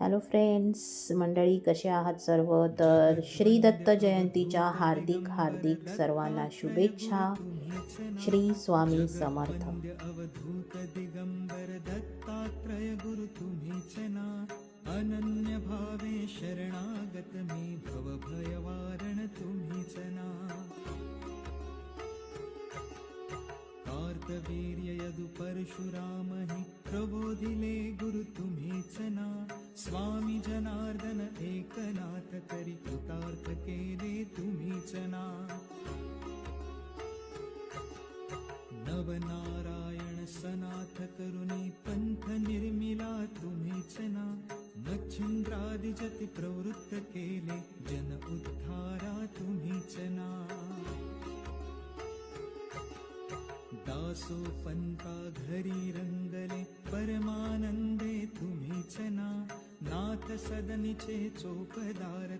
Hello friends मंडळी कसे आहात सर्व? तर श्री दत्त जयंतीच्या हार्दिक हार्दिक सर्वांना शुभेच्छा. श्री स्वामी समर्थ. अवधूत दिगंबर दत्तात्रय गुरु तुम्ही अनन्य भावे शरणागत मी भव कार्तवीर्य यदु परशुराम हि प्रबोधिले गुरु तुम्हीच ना स्वामी जनार्दन एकनाथ करी कृतार्थ केले तुम्हीच ना नवनारायण सनाथ करुणी पंथ निर्मिला तुम्हीच ना मच्छिंद्रादि जति प्रवृत्त केले जन उद्धारा। दासो पंता घरी रंगले परमानंदे तुम्हीच ना नाथ सदनिचे चोपदार